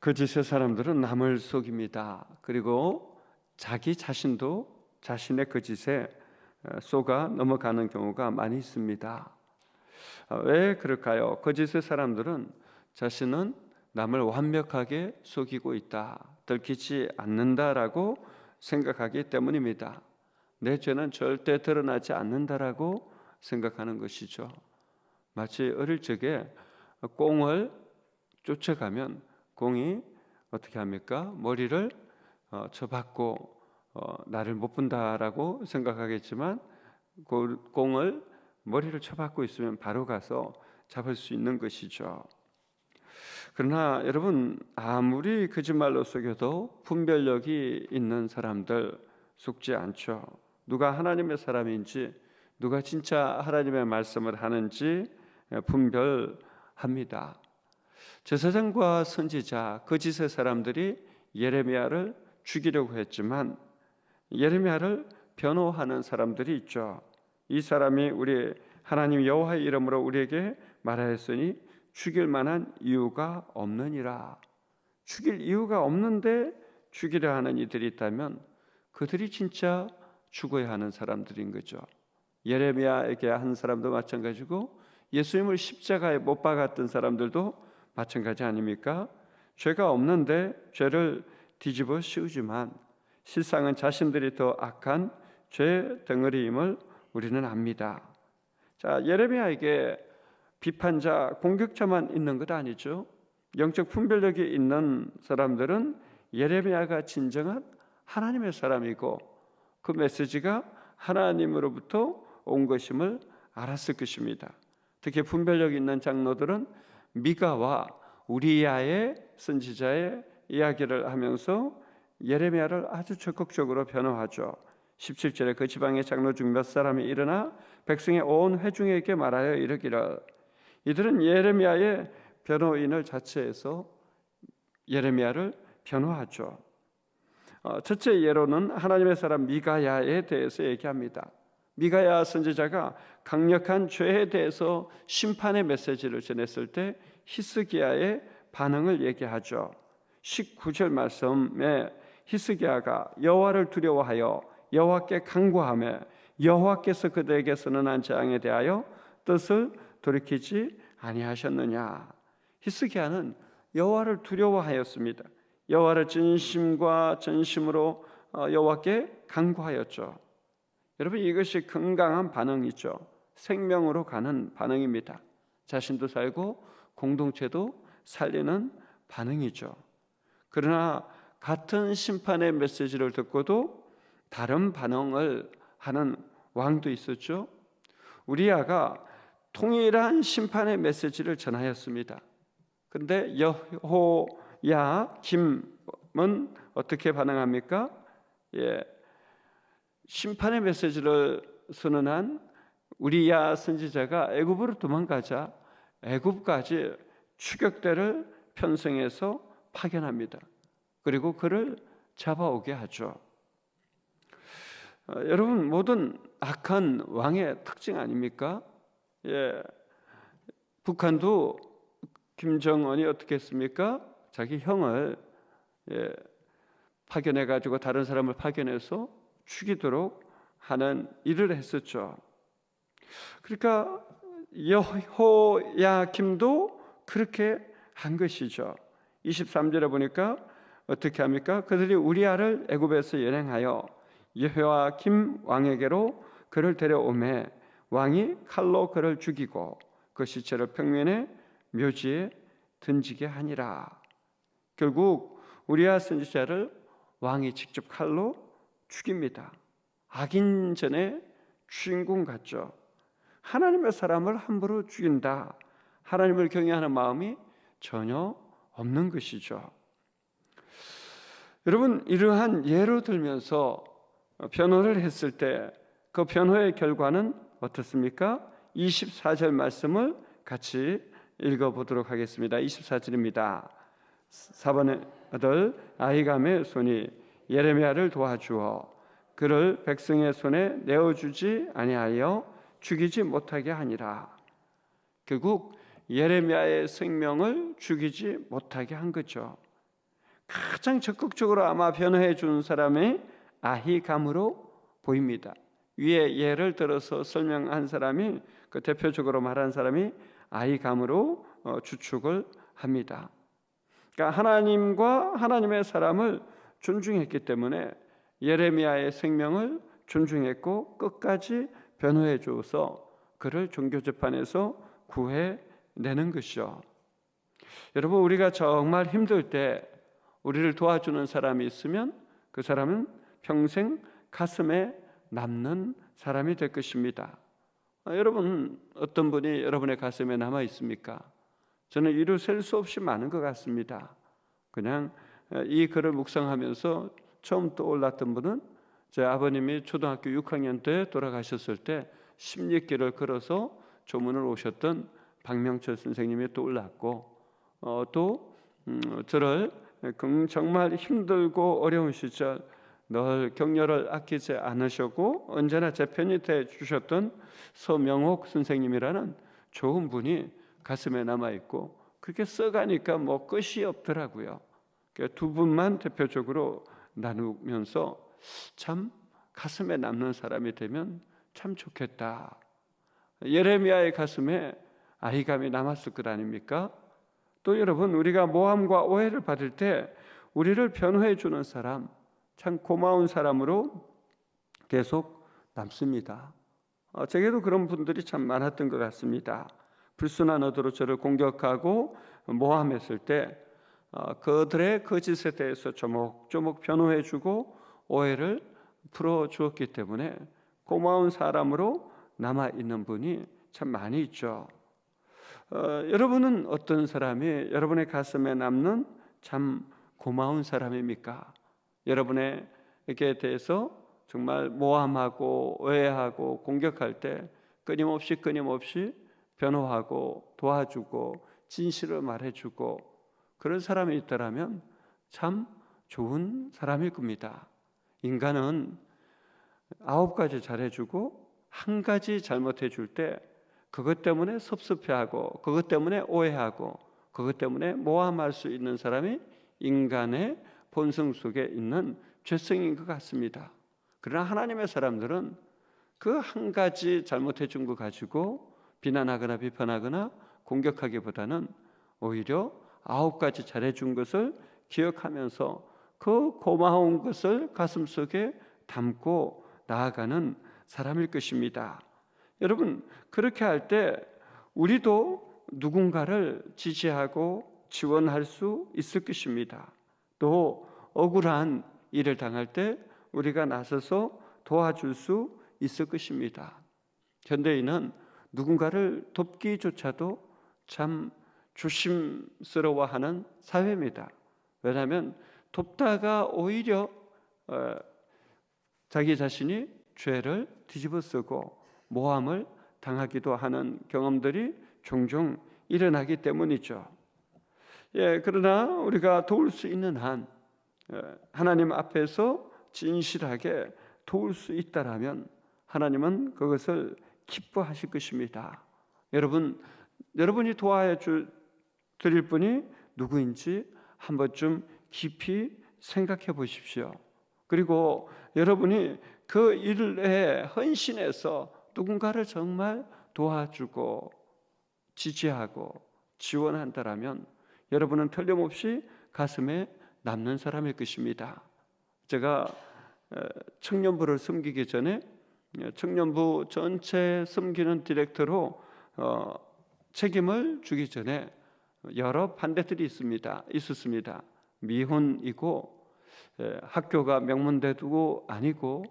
거짓의 사람들은 남을 속입니다. 그리고 자기 자신도 자신의 거짓에 어, 속아 넘어가는 경우가 많이 있습니다. 어, 왜 그럴까요? 거짓의 사람들은 자신은 남을 완벽하게 속이고 있다, 들키지 않는다라고 생각하기 때문입니다. 내 죄는 절대 드러나지 않는다라고 생각하는 것이죠. 마치 어릴 적에 꽁을 쫓아가면 공이 어떻게 합니까? 머리를 어, 쳐받고 어, 나를 못 본다라고 생각하겠지만 그 공을 머리를 쳐받고 있으면 바로 가서 잡을 수 있는 것이죠. 그러나 여러분 아무리 거짓말로 속여도 분별력이 있는 사람들 속지 않죠. 누가 하나님의 사람인지 누가 진짜 하나님의 말씀을 하는지 분별합니다. 제사장과 선지자 거짓의 사람들이 예레미야를 죽이려고 했지만 예레미야를 변호하는 사람들이 있죠. 이 사람이 우리 하나님 여호와의 이름으로 우리에게 말하였으니 죽일 만한 이유가 없느니라. 죽일 이유가 없는데 죽이려 하는 이들이 있다면 그들이 진짜 죽어야 하는 사람들인 거죠. 예레미야에게 한 사람도 마찬가지고 예수님을 십자가에 못 박았던 사람들도 마찬가지 아닙니까? 죄가 없는데 죄를 뒤집어 씌우지만 실상은 자신들이 더 악한 죄 덩어리임을 우리는 압니다. 자, 예레미야에게 비판자, 공격자만 있는 것 아니죠. 영적 분별력이 있는 사람들은 예레미야가 진정한 하나님의 사람이고 그 메시지가 하나님으로부터 온 것임을 알았을 것입니다. 특히 분별력 있는 장로들은 미가와 우리야의 선지자의 이야기를 하면서 예레미야를 아주 적극적으로 변호하죠. 17절에 그 지방의 장로 중 몇 사람이 일어나 백성의 온 회중에게 말하여 이르기를 이들은 예레미야의 변호인을 자체해서 예레미야를 변호하죠. 어, 첫째 예로는 하나님의 사람 미가야에 대해서 얘기합니다. 미가야 선지자가 강력한 죄에 대해서 심판의 메시지를 전했을 때 히스기야의 반응을 얘기하죠. 19절 말씀에 히스기야가 여호와를 두려워하여 여호와께 간구하며 여호와께서 그들에게 선언한 재앙에 대하여 뜻을 돌이키지 아니하셨느냐. 히스기야는 여호와를 두려워하였습니다. 여호와를 진심과 전심으로 어, 여호와께 간구하였죠. 여러분 이것이 건강한 반응이죠. 생명으로 가는 반응입니다. 자신도 살고 공동체도 살리는 반응이죠. 그러나 같은 심판의 메시지를 듣고도 다른 반응을 하는 왕도 있었죠. 우리아가 통일한 심판의 메시지를 전하였습니다. 그런데 여호야 김은 어떻게 반응합니까? 예, 심판의 메시지를 선언한 우리야 선지자가 애굽으로 도망가자 애굽까지 추격대를 편성해서 파견합니다. 그리고 그를 잡아오게 하죠. 어, 여러분 모든 악한 왕의 특징 아닙니까? 예, 북한도 김정은이 어떻게 했습니까? 자기 형을 예, 파견해 가지고 다른 사람을 파견해서 죽이도록 하는 일을 했었죠. 그러니까 여호야김도 그렇게 한 것이죠. 23절에 보니까 어떻게 합니까? 그들이 우리아를 애굽에서 연행하여 여호야김 왕에게로 그를 데려오매 왕이 칼로 그를 죽이고 그 시체를 평면에 묘지에 던지게 하니라. 결국 우리아 선지자를 왕이 직접 칼로 죽입니다. 악인전의 주인공 같죠. 하나님의 사람을 함부로 죽인다. 하나님을 경외하는 마음이 전혀 없는 것이죠. 여러분 이러한 예로 들면서 변호를 했을 때 그 변호의 결과는 어떻습니까? 24절 말씀을 같이 읽어보도록 하겠습니다. 24절입니다. 4번의 아들 아이감의 손이 예레미야를 도와주어 그를 백성의 손에 내어 주지 아니하여 죽이지 못하게 하니라. 결국 예레미야의 생명을 죽이지 못하게 한 거죠. 가장 적극적으로 아마 변호해 준 사람이 아히감으로 보입니다. 위에 예를 들어서 설명한 사람이 그 대표적으로 말한 사람이 아히감으로 어, 추측을 합니다. 그러니까 하나님과 하나님의 사람을 존중했기 때문에 예레미야의 생명을 존중했고 끝까지 변호해 주어서 그를 종교 재판에서 구해 내는 것이죠. 여러분 우리가 정말 힘들 때 우리를 도와주는 사람이 있으면 그 사람은 평생 가슴에 남는 사람이 될 것입니다. 아, 여러분 어떤 분이 여러분의 가슴에 남아 있습니까? 저는 이루 셀 수 없이 많은 것 같습니다. 그냥 이 글을 묵상하면서 처음 떠올랐던 분은 제 아버님이 초등학교 6학년 때 돌아가셨을 때 십리길을 걸어서 조문을 오셨던 박명철 선생님이 떠올랐고 어, 또 음, 저를 정말 힘들고 어려운 시절 늘 격려를 아끼지 않으셨고 언제나 제 편이 돼 주셨던 서명옥 선생님이라는 좋은 분이 가슴에 남아 있고 그렇게 써가니까 뭐 끝이 없더라고요. 두 분만 대표적으로 나누면서 참 가슴에 남는 사람이 되면 참 좋겠다. 예레미야의 가슴에 아이감이 남았을 것 아닙니까? 또 여러분 우리가 모함과 오해를 받을 때 우리를 변호해 주는 사람 참 고마운 사람으로 계속 남습니다. 어, 제게도 그런 분들이 참 많았던 것 같습니다. 불순한 어도로 저를 공격하고 모함했을 때 어, 그들의 거짓에 대해서 조목조목 변호해 주고 오해를 풀어 주었기 때문에 고마운 사람으로 남아 있는 분이 참 많이 있죠. 어, 여러분은 어떤 사람이 여러분의 가슴에 남는 참 고마운 사람입니까? 여러분에게 대해서 정말 모함하고 오해하고 공격할 때 끊임없이 끊임없이 변호하고 도와주고 진실을 말해주고 그런 사람이 있더라면 참 좋은 사람일 겁니다. 인간은 아홉 가지 잘해주고 한 가지 잘못해줄 때 그것 때문에 섭섭해하고 그것 때문에 오해하고 그것 때문에 모함할 수 있는 사람이 인간의 본성 속에 있는 죄성인 것 같습니다. 그러나 하나님의 사람들은 그 한 가지 잘못해 준 거 가지고 비난하거나 비판하거나 공격하기보다는 오히려 아홉 가지 잘해 준 것을 기억하면서 그 고마운 것을 가슴 속에 담고 나아가는 사람일 것입니다. 여러분, 그렇게 할 때 우리도 누군가를 지지하고 지원할 수 있을 것입니다. 또 억울한 일을 당할 때 우리가 나서서 도와줄 수 있을 것입니다. 현대인은 누군가를 돕기조차도 참 조심스러워하는 사회입니다. 왜냐하면 돕다가 오히려 어, 자기 자신이 죄를 뒤집어쓰고 모함을 당하기도 하는 경험들이 종종 일어나기 때문이죠. 예, 그러나 우리가 도울 수 있는 한 예, 하나님 앞에서 진실하게 도울 수 있다라면 하나님은 그것을 기뻐하실 것입니다. 여러분, 여러분이 도와야 드릴 분이 누구인지 한 번쯤 깊이 생각해 보십시오. 그리고 여러분이 그 일에 헌신해서 누군가를 정말 도와주고 지지하고 지원한다라면 여러분은 틀림없이 가슴에 남는 사람일 것입니다. 제가 청년부를 섬기기 전에 청년부 전체 섬기는 디렉터로 어, 책임을 주기 전에 여러 반대들이 있습니다. 있었습니다. 미혼이고 학교가 명문대도 아니고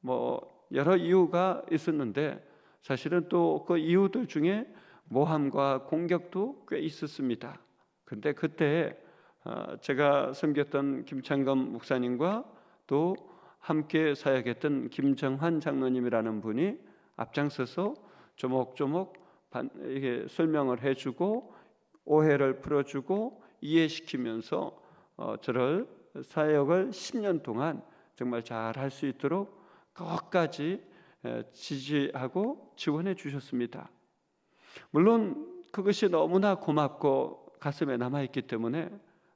뭐 여러 이유가 있었는데 사실은 또 그 이유들 중에 모함과 공격도 꽤 있었습니다. 근데 그때 어, 제가 섬겼던 김창검 목사님과 또 함께 사역했던 김정환 장로님이라는 분이 앞장서서 조목조목 설명을 해주고 오해를 풀어주고 이해시키면서 어, 저를 사역을 10년 동안 정말 잘 할 수 있도록 끝까지 지지하고 지원해 주셨습니다. 물론 그것이 너무나 고맙고 가슴에 남아 있기 때문에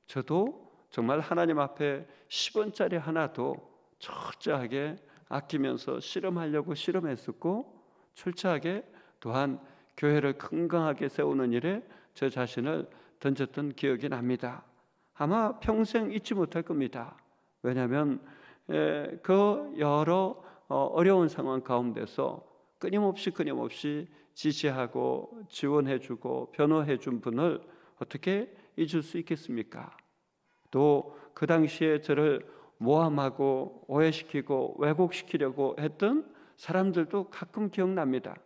저도 정말 하나님 앞에 10원짜리 하나도 철저하게 아끼면서 실험하려고 실험했었고 철저하게 또한 교회를 건강하게 세우는 일에 저 자신을 던졌던 기억이 납니다. 아마 평생 잊지 못할 겁니다. 왜냐하면 그 여러 어, 어려운 상황 가운데서 끊임없이 끊임없이 지지하고 지원해주고 변호해준 분을 어떻게 잊을 수 있겠습니까? 또 그 당시에 저를 모함하고 오해시키고 왜곡시키려고 했던 사람들도 가끔 기억납니다.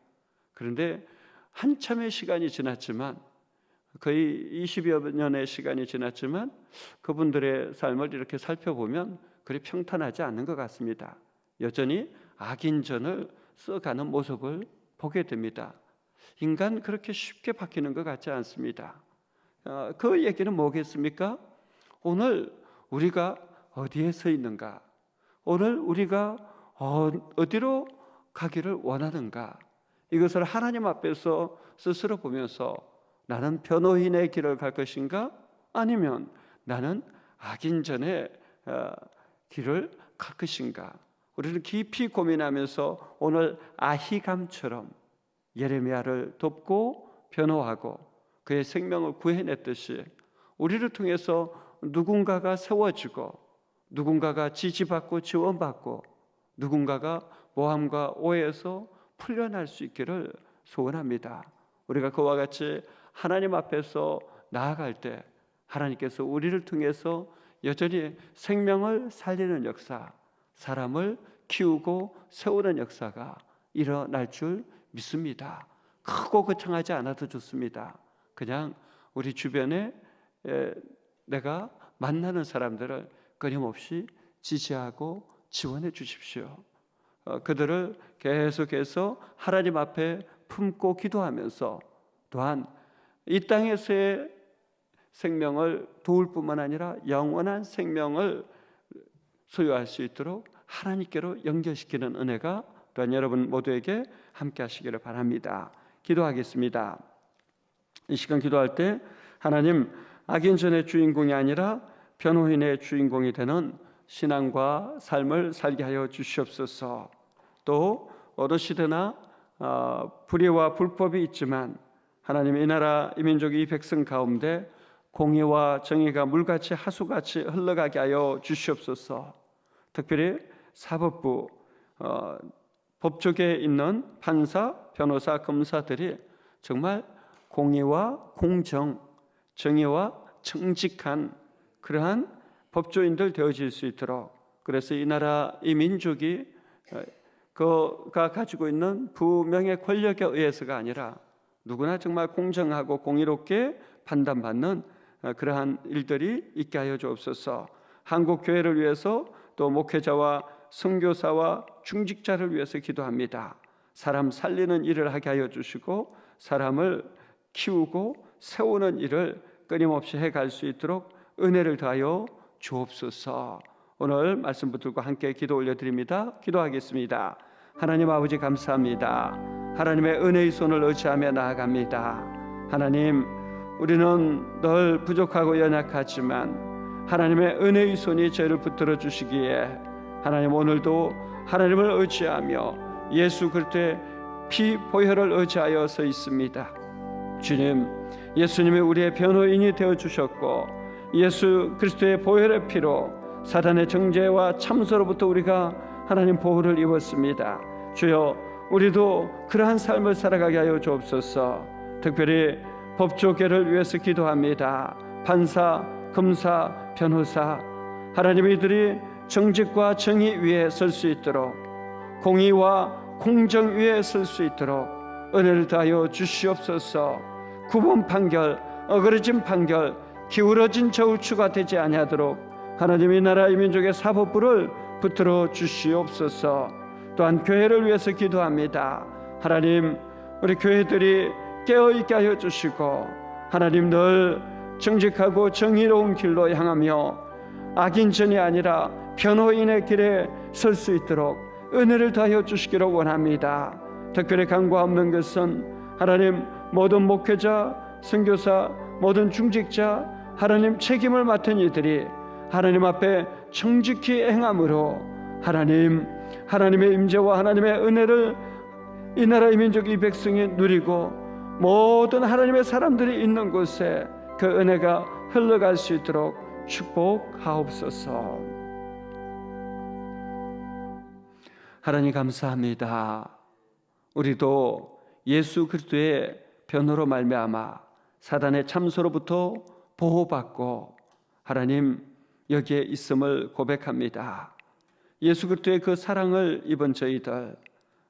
그런데 한참의 시간이 지났지만 거의 20여 년의 시간이 지났지만 그분들의 삶을 이렇게 살펴보면 그리 평탄하지 않은 것 같습니다. 여전히 악인 전을 써가는 모습을 보게 됩니다. 인간 그렇게 쉽게 바뀌는 것 같지 않습니다. 어, 그 얘기는 뭐겠습니까? 오늘 우리가 어디에 서 있는가? 오늘 우리가 어, 어디로 가기를 원하는가? 이것을 하나님 앞에서 스스로 보면서 나는 변호인의 길을 갈 것인가? 아니면 나는 악인전의 어, 길을 갈 것인가? 우리는 깊이 고민하면서 오늘 아히감처럼 예레미야를 돕고 변호하고 그의 생명을 구해냈듯이 우리를 통해서 누군가가 세워지고 누군가가 지지받고 지원받고 누군가가 모함과 오해에서 풀려날 수 있기를 소원합니다. 우리가 그와 같이 하나님 앞에서 나아갈 때 하나님께서 우리를 통해서 여전히 생명을 살리는 역사, 사람을 키우고 세우는 역사가 일어날 줄 믿습니다. 크고 거창하지 않아도 좋습니다. 그냥 우리 주변에 내가 만나는 사람들을 끊임없이 지지하고 지원해 주십시오. 어, 그들을 계속해서 하나님 앞에 품고 기도하면서 또한 이 땅에서의 생명을 도울 뿐만 아니라 영원한 생명을 소유할 수 있도록 하나님께로 연결시키는 은혜가 또한 여러분 모두에게 함께 하시기를 바랍니다. 기도하겠습니다. 이 시간 기도할 때 하나님 악인전의 주인공이 아니라 변호인의 주인공이 되는 신앙과 삶을 살게 하여 주시옵소서. 또 어느 시대나 어, 불의와 불법이 있지만 하나님 이 나라 이 민족이 이 백성 가운데 공의와 정의가 물같이 하수같이 흘러가게 하여 주시옵소서. 특별히 사법부 어, 법조계에 있는 판사, 변호사, 검사들이 정말 공의와 공정, 정의와 정직한 그러한 법조인들 되어질 수 있도록 그래서 이 나라 이 민족이 어, 그가 가지고 있는 부명의 권력에 의해서가 아니라 누구나 정말 공정하고 공의롭게 판단받는 어, 그러한 일들이 있게 하여 주옵소서. 한국 교회를 위해서 또 목회자와 선교사와 중직자를 위해서 기도합니다. 사람 살리는 일을 하게 하여 주시고 사람을 키우고 세우는 일을 끊임없이 해갈 수 있도록 은혜를 더하여 주옵소서. 오늘 말씀 붙들고 함께 기도 올려드립니다. 기도하겠습니다. 하나님 아버지 감사합니다. 하나님의 은혜의 손을 의지하며 나아갑니다. 하나님, 우리는 늘 부족하고 연약하지만 하나님의 은혜의 손이 저를 붙들어 주시기에 하나님 오늘도 하나님을 의지하며 예수 그리스도의 피 보혈을 의지하여 서 있습니다. 주님, 예수님이 우리의 변호인이 되어 주셨고 예수 그리스도의 보혈의 피로 사단의 정죄와 참소로부터 우리가 하나님 보호를 입었습니다. 주여 우리도 그러한 삶을 살아가게 하여 주옵소서. 특별히 법조계를 위해서 기도합니다. 판사, 검사, 변호사 하나님 이들이 정직과 정의 위에 설 수 있도록 공의와 공정 위에 설 수 있도록 은혜를 다하여 주시옵소서. 구본 판결, 어그러진 판결, 기울어진 저우추가 되지 아니하도록 하나님 이 나라 이 민족의 사법부를 붙들어 주시옵소서. 또한 교회를 위해서 기도합니다. 하나님, 우리 교회들이 깨어 있게 하여 주시고 하나님 늘 정직하고 정의로운 길로 향하며 악인 전이 아니라 변호인의 길에 설 수 있도록 은혜를 더하여 주시기를 원합니다. 특별히 간과 없는 것은 하나님 모든 목회자, 선교사, 모든 중직자, 하나님 책임을 맡은 이들이 하나님 앞에 정직히 행함으로 하나님 하나님의 임재와 하나님의 은혜를 이 나라의 민족 이 백성이 누리고 모든 하나님의 사람들이 있는 곳에 그 은혜가 흘러갈 수 있도록 축복하옵소서. 하나님 감사합니다. 우리도 예수 그리스도의 변호로 말미암아 사단의 참소로부터 보호받고 하나님 여기에 있음을 고백합니다. 예수 그리스도의 그 사랑을 입은 저희들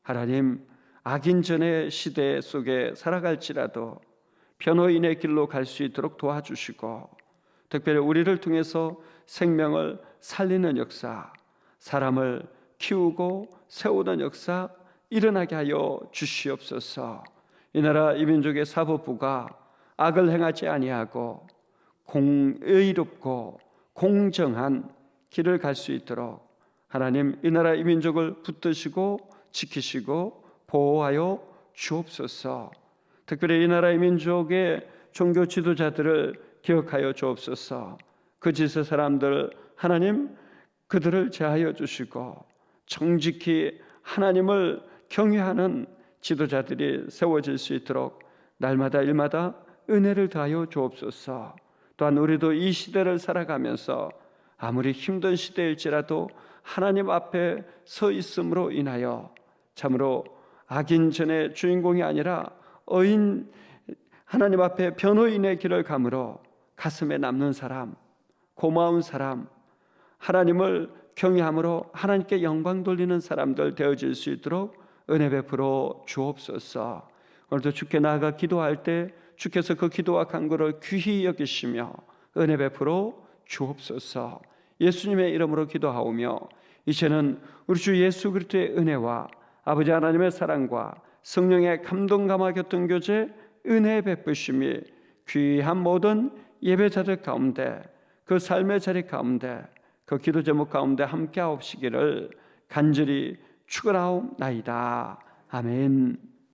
하나님 악인 전의 시대 속에 살아갈지라도 변호인의 길로 갈 수 있도록 도와주시고 특별히 우리를 통해서 생명을 살리는 역사, 사람을 키우고 세우는 역사 일어나게 하여 주시옵소서. 이 나라 이 민족의 사법부가 악을 행하지 아니하고 공의롭고 공정한 길을 갈 수 있도록 하나님 이 나라 이 민족을 붙드시고 지키시고 보호하여 주옵소서. 특별히 이 나라의 민족의 종교 지도자들을 기억하여 주옵소서. 그 지세 사람들 하나님 그들을 제하여 주시고 정직히 하나님을 경외하는 지도자들이 세워질 수 있도록 날마다 일마다 은혜를 더하여 주옵소서. 또한 우리도 이 시대를 살아가면서 아무리 힘든 시대일지라도 하나님 앞에 서 있음으로 인하여 참으로 악인 전의 주인공이 아니라 어인 하나님 앞에 변호인의 길을 감으로 가슴에 남는 사람, 고마운 사람, 하나님을 경외함으로 하나님께 영광 돌리는 사람들 되어질 수 있도록 은혜 베풀어 주옵소서. 오늘도 주께 나아가 기도할 때 주께서 그 기도와 간구를 귀히 여기시며 은혜 베풀어 주옵소서. 예수님의 이름으로 기도하오며 이제는 우리 주 예수 그리스도의 은혜와 아버지 하나님의 사랑과 성령의 감동 감화 교통 교제 은혜 베푸심이 귀한 모든 예배자들 가운데 그 삶의 자리 가운데 그 기도 제목 가운데 함께 하옵시기를 간절히 축원하옵나이다. 아멘.